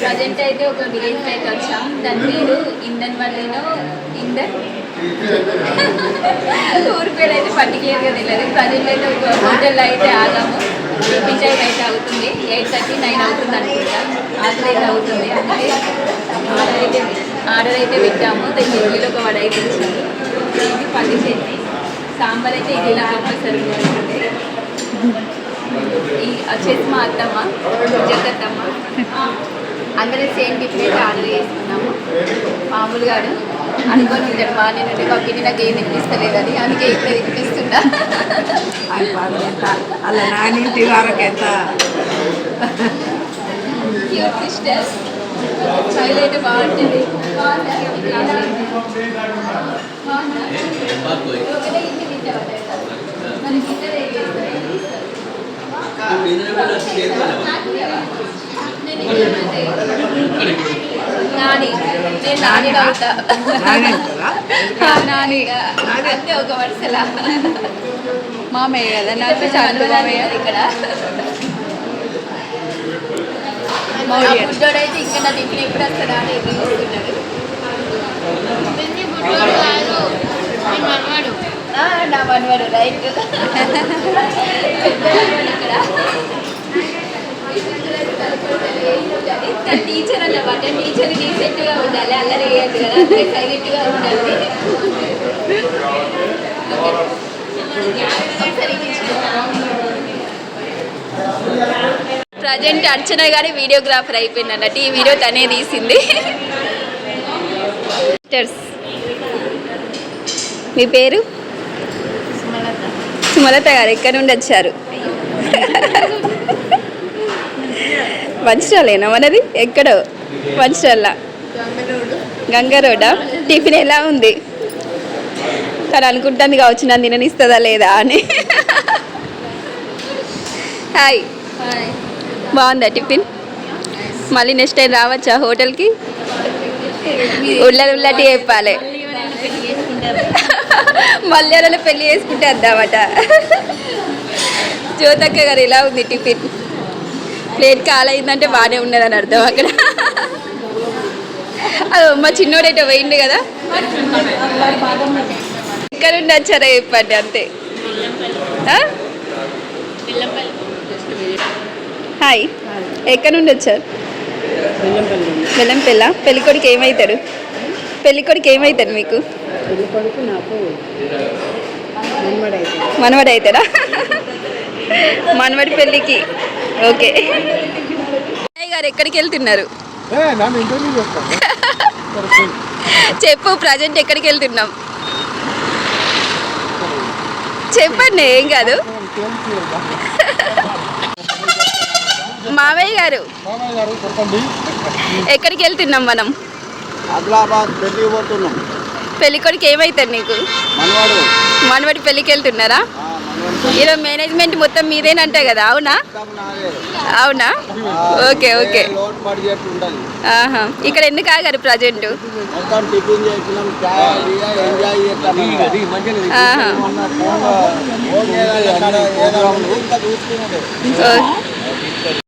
Present అయితే ఒక village అయితే వచ్చాం. దాని పేరు ఇందన్ వల్లేనో ఇందన్ ఊరి పేరు అయితే పర్టికులర్గా తెలియదు ప్రజెంట్ అయితే ఒక హోటల్లో అయితే ఆగాము. టిఫిన్ అయితే అవుతుంది. ఎయిట్ థర్టీ నైన్ అవుతుంది అనుకుంటా. ఆకలి అయితే అవుతుంది. అందుకే ఆర్డర్ అయితే ఆర్డర్ అయితే పెట్టాము. దానికి ఇడ్లీలో ఒక వడ అయితే వచ్చింది ఇది పల్లి చట్నీ. సాంబార్ అయితే ఇడ్లీలో కంపల్సరీ ఉంటుంది ఈ వచ్చేసి మా అత్తమ్మ జగత్తమ్మ. అందరూ సేమ్ టిఫిన్ అయితే ఆర్డర్ చేసుకున్నాము మామూలుగా అనుకొని ఉంటాడు మా నేను మా పిన్ని నాకు ఏం తినిపిస్తలేదని అందుకే ఇక్కడ తినిపిస్తున్నా. అలా నానింటి వరకు ఎంత. సిస్టర్ అయితే బాగుంటుంది? మనకి నేను. నాని అవుతా. నాని అంతే ఒక వరుసలా. మామయ్య కదా? నాకు చాలు మామయ్య. ఇక్కడ. బుడ్డోడైతే ఇంకా నా టిఫిన్ ఎప్పుడు వస్తుందా అని ఎదురు చూస్తున్నాడు. నా మనవాడు. రైట్ ఇక్కడ టీచర్ అన్నమాట టీచర్ డీసెంట్గా ఉండాలి. అల్లరి వేయద్దు కదా. అందుకే సైలెంట్గా ఉండాలి ప్రజెంట్ అర్చన గారి వీడియోగ్రాఫర్ అయిపోయింది అన్నట్టు ఈ వీడియో తనే తీసింది. మీ పేరు? సుమలత. గారు ఎక్కడి నుండి వచ్చారు? మంచిర్యాలేనా మనది? ఎక్కడో? మంచిర్యాల గంగారోడా టిఫిన్ ఎలా ఉంది? తను అనుకుంటుంది కావచ్చు నన్ను తిననిస్తుందా లేదా అని. హాయ్. బాగుందా టిఫిన్? మళ్ళీ నెక్స్ట్ టైం రావచ్చా హోటల్కి? ఉల్లటి ఉల్లటి చెప్పాలి. మళ్ళీ పెళ్ళి చేసుకుంటే వద్దామట జ్యోతక్క గారు ఇలా ఉంది టిఫిన్? ప్లేట్ కాలైందంటే బాగానే ఉన్నదని అర్థం అక్కడ. అది మా చిన్నోడైతే పోయిండు కదా. ఎక్కడ నుండి వచ్చారా చెప్పండి అంతే? హాయ్. ఎక్కడ నుండి వచ్చారు? బెల్లంపల్లి. పెళ్ళికొడికి ఏమవుతాడు పెళ్ళికొడికి ఏమవుతాడు మీకు? మనవడు అవుతాడా మనవడి పెళ్ళికి. ఓకే. గారు ఎక్కడికి వెళ్తున్నారు? చెప్పు ప్రజెంట్ ఎక్కడికి వెళ్తున్నాం? చెప్పండి ఏం కాదు. మావయ్య గారు మామయ్య గారు ఎక్కడికి వెళ్తున్నాం మనం? ఆదిలాబాద్ పెళ్ళి పోతున్నాం. పెళ్ళికొడికి ఏమవుతాడు నీకు? మనవాడు. మనవడి పెళ్ళికి వెళ్తున్నారా? ఏదో మేనేజ్మెంట్ మొత్తం మీదేనంట కదా అవునా? అవునా? Okay okay. ఆహా. ఇక్కడ ఎందుకు ఆగారు ప్రజెంట్? మొత్తం